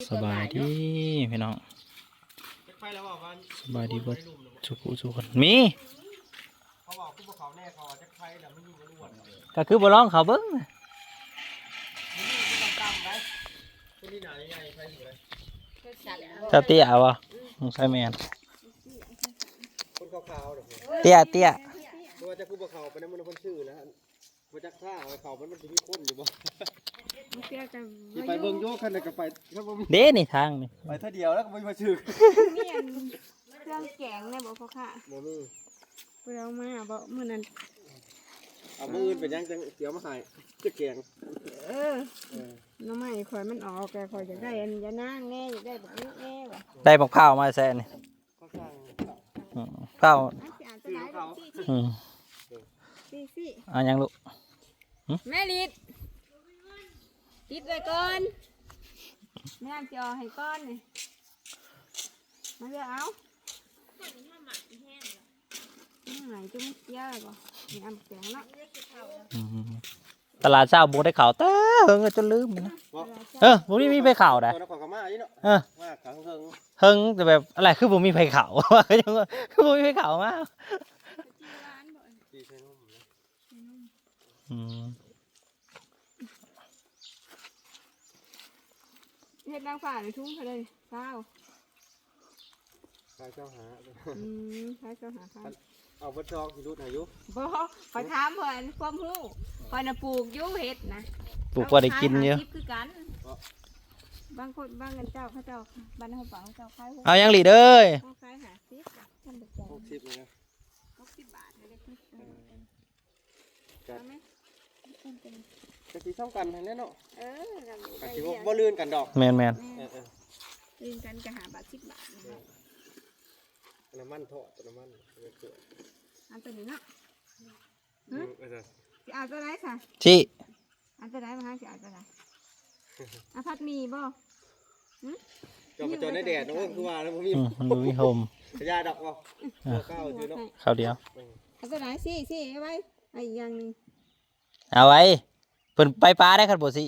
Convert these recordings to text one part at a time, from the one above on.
สบายดีพี่น้องสบายดีบ่สุขุสุขคนมีเขาบอกผู้ปกครองแน่เขาจะไฟแต่ไม่ยิงกันอ้วนเลยก็คือบ่ร้องเขาเบิ้งเจ้าเตี้ยบ่สงสัยแมนคนขาวๆเดี๋ยวเตี้ยเตี้ยว่าจะผู้ปกครองไปนั่นมันคนชื่อแล้วมาจากท่าเอาเขามันมันจะมีคนอยู่บ่ มันเปรี้ยวจังสิไปเบิ่งโยกคันใดก็ไปถ้าบ่มีเด้นี่ทางนี่ไปเท่าเดียวแล้วก็ไม่มาชื่อมีอันเครื่องแกงเนี่ยบอกพ่อค่ะบ่มีเปรี้ยวมากบอกมื้อนั้นเอามืออื่นเป็นยังจังเสียวมาให้จะแกงเออเออน้ำไม้ข่อยมันออกแกข่อยอยากได้อันยานางแน่อยากได้แบบนี้แน่ว่ะได้บักข้าวมาแซ่นี่เขาสร้างอืมข้าวอันสิอ่านจะได้ดอกสิอืมสิสิเอายังลูกแม่ลิด ติดไว้ก่อนแม่น้ำจะเอาให้ก้อนนี่มาเลือกเอานี่ไหนจุ้มเยอะเลยบ่มีอันแกงเนาะอืมตลาดเช้าบ่ได้ข้าวแต่เฮิงก็จนลืมนะบ่เออบ่มีมีไปข้าวได้ตอนนั้นขอยก็มาอยู่เนาะเออมาขังเฮิงเฮิงแต่แบบอะไรคือบ่มีไผข้าวว่าก็ยังว่าคือบ่มีไผข้าวมาดีใช่นุ่มนะอืม เฮ็ดนางฟ้าในทุ่งเขาเลยเศร้าใครเจ้าหาอืมใช้เจ้าหาข้าวเอาบัตรจองที่รุ่นอายุบ่ขอยถามเพิ่นความรู้ข่อยน่ะปลูกอยู่เฮ็ดนะปลูกบ่ได้กินเยอะาขายหาสิบคือกันบางคนบางเงินเจ้าเขาเจ้าบ้านเขาเปล่าเขาเจ้าขายหกเอายังหลีเด้ยเขาขายหาสิบท่านเด็กแก่หกสิบเลยนะหกสิบบาทเลยคือจัดเอาไหม กะทิช่องกันทั้งนั้นเนาะเออกันกะทิบ่ลื่นกันดอกแมนแมนเออเออลินกันก็หาบาทสิบบาทนะครับน้ำมันทอดน้ำมันเอาไปเกลืออันตัวนี้เนาะ อืม เออสิเอาตัวไหนค่ะที่อันตัวไหนมาหาสิเอาตัวไหนอาพัดหมีบ่จอมจอในแดดนะเว้ยคือว่าแล้วบ่มีอืมมันบ่มีโฮมพยาดอกบ่ตัวเก้าถือเนาะข้าวเดียวเอาตัวไหนสิสิเอาไว้ไอ้อีกอย่างหนึงเอาไว้ เพิ่นไปปลาได้ครับบ่สิ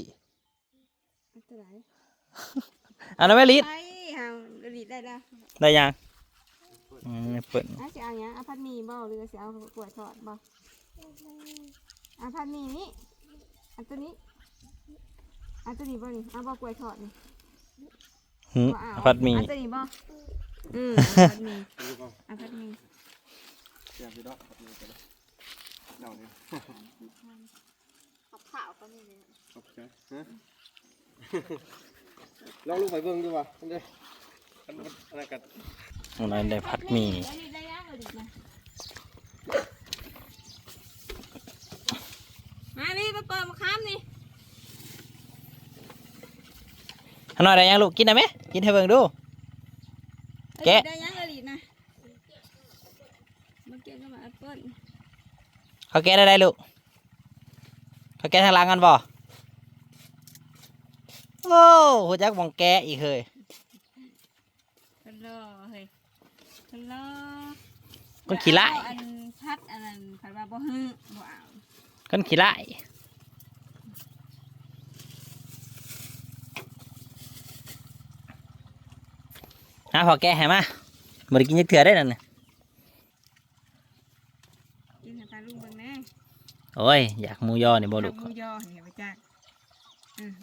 เอาตัวไหนอันนั้นแม่ลิดไปหาลิดได้ละได้ยังอืมเปิดอาจะเอาอย่างอาพัดหมีบ่หรือจะเอากล้วยทอดบ่อาพัดหมีนี่อันตัวนี้อันตัวนี้บ่นี่เอาบ่กล้วยทอดนี่หืมบ่เอาผัดหมี่อันตัวนี้บ่อืมอาพัดหมีถือบ่อาพัดหมีเสียบอยู่ดอกเดาเนี่ย ขับข่าวก็นี่เลยขอบใจฮะลองลงไปเบิ่งดูว่าอันเด้ออันนั้นอะไรกันอันนั้นได้ผัดหมี่ได้ลิดได้ยังเอาลิดนะมานี่มาเปิดมาค้ามนี่อันนั้นได้ยังลูกกินได้ไหมกินให้เบิ่งดู แกะได้ยังเอาลิดนะมาเก็บก็มาแอปเปิ้ลเขาแกะได้ได้ลูก เขาแกะทางหลังกันบ่โอ้หัวจักมองแกะอีกเฮ้ยฮัลโหลเฮ้ยฮัลโหลคนขี้ไล่อันพัดอันนั้นพัดว่าบ่ฮึบ่เอาคนขี้ไล่ฮะพอแกะให้มาบ่ได้กินจักเถื่อได้นั่นน่ะ กินให้ปลาลุงเบิ่งแน่ โอ้ย อยากหมูยอนี่บ่ลูกหมูยอเนี่ยมาจากอืม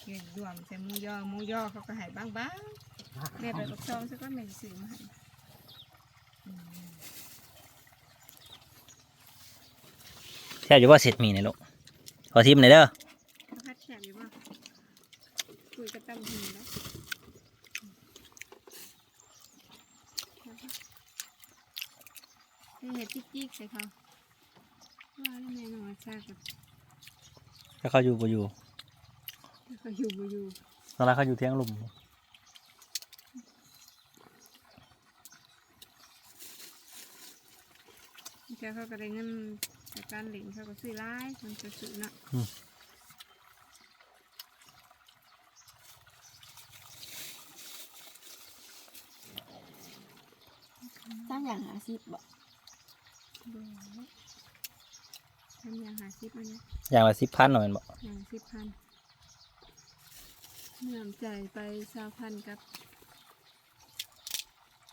เกี่ยวรวมใส่หมูยอหมูยอเขาก็ให้บ้างบ้างๆแม่ไปกับซองซะก็แม่สิซื้อมาให้แซ่บอยู่บ่เสร็จหมีนี่ลูกขอทิมหน่อยเด้อเขาพัดแฉบอยู่บ่คุยกับตั้มหินแล้วนี่เห็ดจิ๊กๆใส่เขา ว่าแล้วแม่นอนซากกับถ้าเขาอยู่บ่อยู่เขาอยู่บ่อยู่ตอนแรกเขาอยู่เที่ยงลุมเจ้าเขาก็ได้เงินจากการเหลิงเขาก็ซื้อร้ายมันจะซื้อเนาะสร้างอย่างหาสิบบ่ ทำอย่างหาสิบมันนะอย่างละสิบพันหน่อยแม่นบ่อย่างสิบพันน้ำใจไปสามพันกับ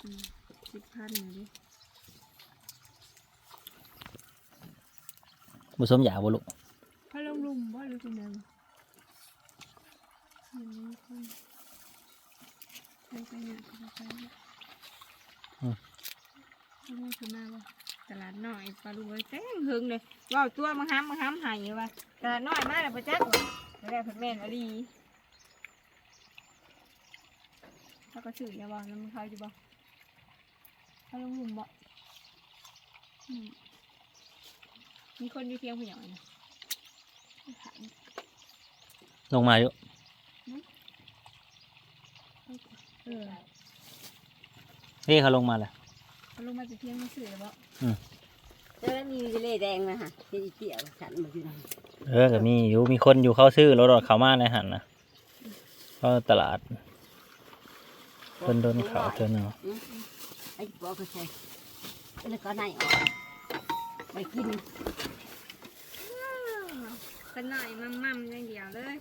อืมสิบพันหน่อยดิบุสมอยากบ่ลูกพระลงลุมบ่หรือเป็นยังเห็นไหมคนไปไปเนี่ยไปไปเนี่ยเอามาขึ้นมาบ่ ตลาดน้อยปลาลูกไอ้ยเต้งหึงเลยว่าวตัวมังห้ำมังห้ำหายอยู่ว่ะตลาดน้อยมาแล้วประจักษ์ว่ะแล้วเพิ่นแม่นอลีแล้วก็สื่ออย่าบอกน้ำเขาอยู่บ่เขาลงลุมบ่อืมมีคนอยู่เที่ยงผู้ใหญ่นะลงมาอยู่เออนี่เขาลงมาแล้วเขา ลงมาจะเที่ยงมาสื่อแล้วบ่แล้วมีเล่แดงนะฮะที่เกี่ยวฉันมาอยู่นั่นเออก็มีอยู่มีคนอยู่เข้าซื้อรถรถเขามาในหันนะก็ตลาดเพิ่นโดนเขาเจอเนาะไอ้ปอก็ใช่แล้วก็ไหนออกไปกินกันหน่อยมั่มมั่มอย่างเดียวเลย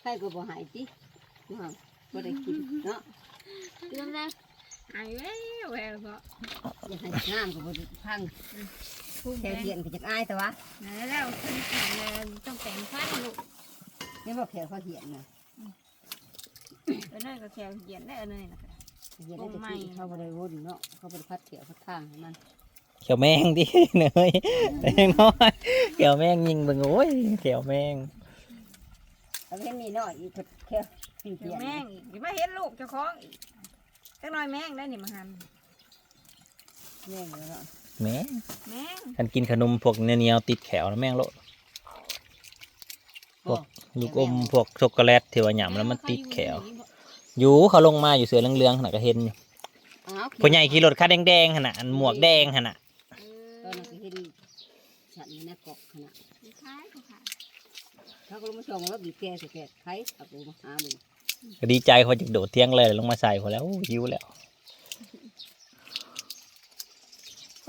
ใครก็บ่หายจิเนาะบ่ได้กินเนาะ เรื่องแรกไอ้แววแววบ่อย่าให้น้ำก็บ่ได้พังพุ่งแถแดวงเดียนก็จะอายแต่ว่าแล้วแล้วขึ้นแข็งเลยต้องแต่งฟันลูกนี่บ่แขวเขาเหียนนะเออเนยก็แขวเหยียดได้เออเนยนะคะเหียนได้แต่กินเขาบ่ได้วนเนาะเขาบ่ได้พัดเขียวพัดทางให้มันเขียวแมงดิเนยแมงน้อยเขียวแมงยิงเบิ่งโอ้ยเขียวแมง แล้วเห็นมีน้อยอีกพัดแค่กินเดี๋เขียยววแม่งอีกอย่ามาเห็นลูกเจ้าของอีกจักหน่อยแม่งได้นี่มาหันแม่งเนาะแมงแม่งกันกินขนมพวกเนียวๆติดแขวนะแมงโลดพวกลูกอมพวกช็อกโกแลตที่ว่าหยำแล้วมันติดแขวอยู่เขาลงมาอยู่เสือเหลืองๆขนาดก็เห็นอยู่อ้าวผู้ใหญ่ขี่รถคันแดงๆขนาดอันหมวกแดงขนาดตอนนั้นก็เห็นฉันนี่นะกบขนาดคล้ายๆค่ะ เขาก็ลงมาส่งแล้วบีบแกสแกดไข่เอาไปมาหามึงก็ดีใจเขาจะโดดเที่ยงเลยลงมาใส่พอแล้วอู้หิวแล้ว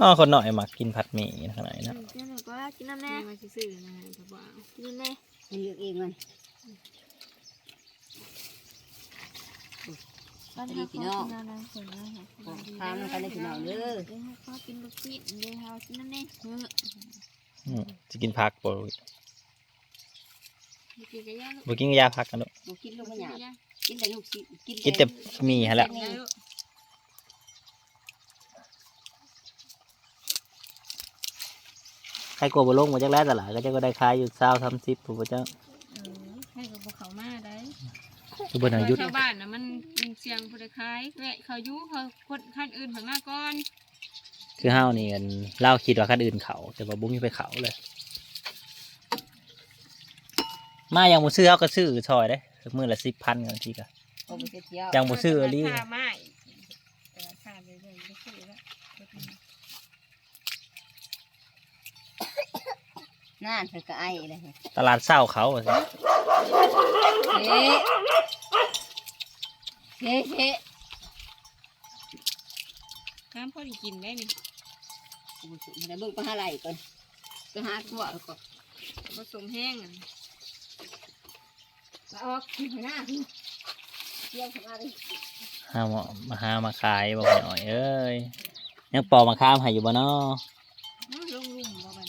อ๋อคนหน่อยมักกินผัดหมี่ขนาดนี้นะกินหน่อยก็กินน้ำแน่มาซื่อๆนะฮะแต่ว่ากินน้ำแน่มันเลือกเองมันบ้านเฮาขอกินน้ำคนนะค่ะทานกันได้พี่น้องเด้อเดี๋ยวให้เขากินลูกชิ้นเดี๋ยวเขากินน้ำแน่เอออืมจะกินผักบ่ กินกระยาลูกบ่กินยาผักกันเนอะบ่กินลูกกิมันนหยากระยากินแต่ลูกศิกินกินแต่หมี่ฮะแหละกินกระยาลูกใครกลัวบ่ลงมาจากแรกตลาดก็จะก็ได้ขายอยู่เช้าทำซิปผู้เจ้าเออให้กับเขามาได้คือบ่ทางยุดชาวบ้านนะมันเสียงผู้ใดขายแวะเขาอยู่เขาคนคันอื่นผ่านมาก่อน คือเฮานี่กันเล่าคิดว่าคันอื่นเขา แต่ว่าบ่มีไปเขาเลย มาอย่างบ่ซื้อเฮาก็ซื้อซอยได้มื้อละ10,000กันบางทีก็ เอาไปเที่ยวยังบ่ซื้ออีหลี ราคาไม่แต่ราคาเลยเลยไม่ซื้อแล้วน่านเพิ่นก็ไอ้เลยตลาดเช้าเขาว่าซั่นเฮ้เฮ้เฮ้น้ำพอดีกินได้นี่โอ้ยมันได้เบิ่งไปหาไหลก่อนไปหาตัวแล้วก็ผสมแห้งอะเอาออกที่หน้าพี่เที่ยวเข้ามาดิหามามาหามาขายบ่หน่อยเอ้ยยังปอกมาข้ามให้อยู่บ่เนาะอื้อลงลุ่มบ่มัน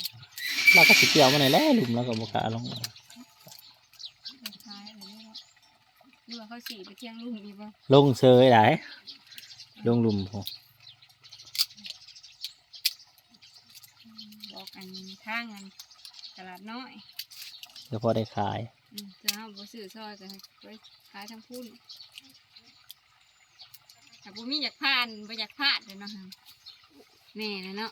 เราก็สิเกี่ยวมาหน่อยแหล้วลุมแล้วก็บ่กล้าลงมาราคาอะไรนี่เนาะหรือว่าเขาสีไปเที่ยงลุ่มอีกบ่ลงเชยได้ลงลุมพอบอกกันทางกันตลาดน้อย เดี๋ยวพอได้ขายอืม จะเอาบ่ซื้อซอยก็ให้ไปขายทางพุ่นแต่บ่มีอยากผ่านบ่อยากพลาดเลยเนาะฮะแน่นะเนาะ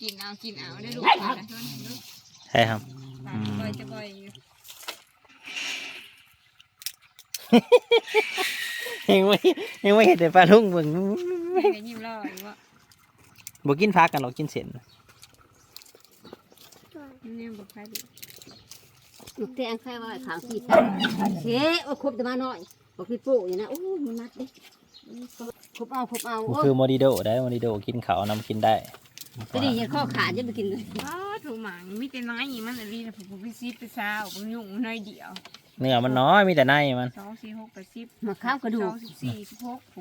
กินเอากินเอาได้ลูกหลานกันเท่านั้นลูกใช่ครับหลานบ่อยจะบ่อยอยู่ยังไม่ยังไม่เห็นแต่ปลาลุงเบิ่งแม่ก็ยิ้มรออยู่ว่าบ่กินพักกันหรอกกินเส้นเนี่ยบ่ใครดีลูกแตงแค่ว่าขาวขี้เฮ้โอ้ครบจะมาหน่อยบอกพี่ปู่อย่างนะโอ้ยมันมัดเด้ครบเอาครบเอามันโอ้คือมอดิโดได้มอดิโดกินเขาวนำกินได้ก็ดียังข้อขาดจะไปกินเลยอ๋อถุงหมางมีแต่น้อยอีมันอะไรนะผมไปซิปไปเช้าผมยุ่งน้อยเดียวเนื้อมันน้อยมีแต่ในมันสองสี่หกแปดสิบมาข้าวกระดูสกองสิบสี่สิบหกผู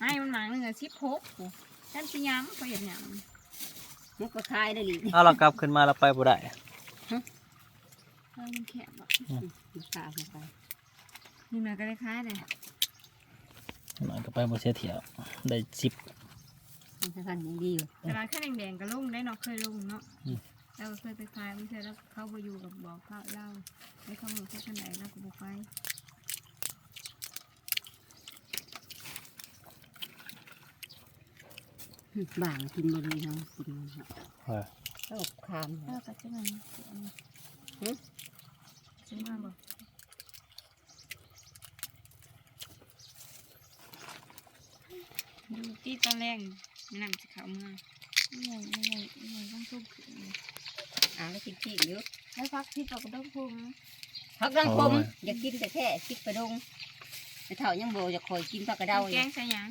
ให้มันหมางหนึ่งอะสิบหกผูท่านพยายามเขาเห็นอย่าง มันก็คายได้ลิเอาเรากลับขึ้นมาเราไปบ่ได้เออมันแคบอะมันคายเข้าไปนี่มันก็ได้คล้ายเลยหน่อยก็ไปบ่เสียเที่ยวได้สิบมันสำคัญอย่างดีอยู่แต่ร้านข้าวแดงๆก็ลงได้เนาะเคยลงเนาะอืมเราเคยไปคลายไม่เคยแล้วเข้าไปอยู่กับบอกเขาเล่าไม่เข้ามาแค่ขนาดแล้วก็ บางกินบริเนาะกินมันเนาะเออชอบคามเล่ากับเจ้าหน่อยซื้อมาบอกดูที่ตอนแรกมันำจะเขาเมือไม่ใหญ่ไม่ใหญ่ไม่ใหญ่ต้องทุ่มขึ้นอ่าแล้วกินขี้เยอะแล้วพักที่ปกต้องพุ่มพักรังคมอย่ากินแต่แค่คิดกระดงแต่เท่ายังโบอยาคอยกินปลากระเดาอแกยู่งใส่ยัง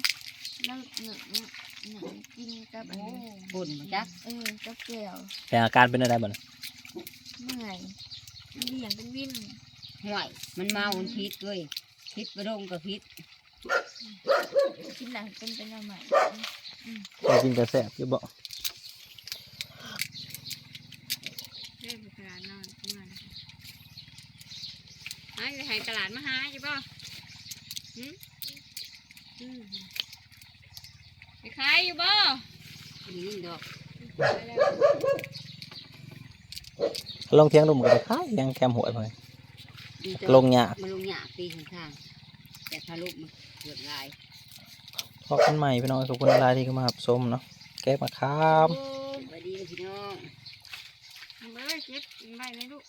แล้วหนึ่งหนึ่ง กินกับอันนี้บ่นมาจักเออกับแก้วแต่อาการเป็นอะไรบ้างเมื่อยมันเบี่ยงเป็นวิ่นห่วยมันเมามันพิษเลยพิษกระดงกับพิษกินหลังเป็นเป็นอะไรใหม่ไปกินกระแสบอยู่บ่เล่นตลาดนอนขึ้นมาหาจะให้ตลาดมาหาอยู่ป่ะหืมอืมไปขายอยู่ป่ะนี่ดอกลงเที่ยงดูมันก็ได้คายยังแคมหัวไปนี่ดอกลงหยามันลงหยาปีข้างๆแต่ทะลุมันเกิดลายพอกันใหม่พี่น้องขอบคุณหลายที่เข้ามารับชมเนาะแก้มาครัโอ้บสวัสดีพี่น้องเอาไปเลยเก็บใบเลยลูก